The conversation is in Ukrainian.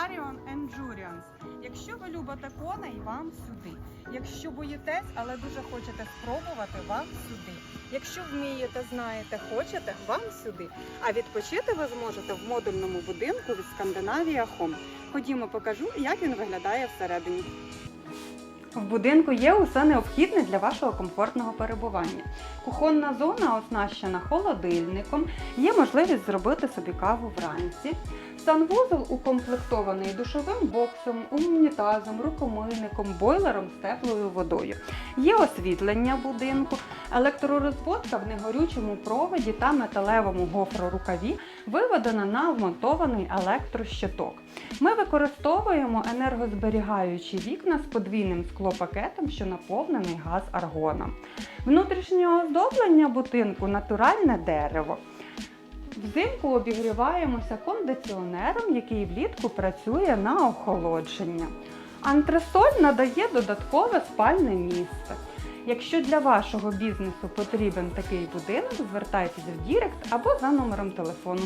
Arion Endurance. Якщо ви любите коней, вам сюди. Якщо боїтесь, але дуже хочете спробувати, вам сюди. Якщо вмієте, знаєте, хочете, вам сюди. А відпочити ви зможете в модульному будинку від Скандинавія Home. Ходімо, покажу, як він виглядає всередині. В будинку є усе необхідне для вашого комфортного перебування. Кухонна зона оснащена холодильником, є можливість зробити собі каву вранці. Санвузол укомплектований душовим боксом, унітазом, рукомийником, бойлером з теплою водою. Є освітлення будинку, електророзводка в негорючому проводі та металевому гофрорукаві виведена на вмонтований електрощиток. Ми використовуємо енергозберігаючі вікна з подвійним склопакетом, що наповнений газ аргоном. Внутрішнє оздоблення будинку натуральне дерево. Взимку обігріваємося кондиціонером, який влітку працює на охолодження. Антресоль надає додаткове спальне місце. Якщо для вашого бізнесу потрібен такий будинок, звертайтеся в Дірект або за номером телефону.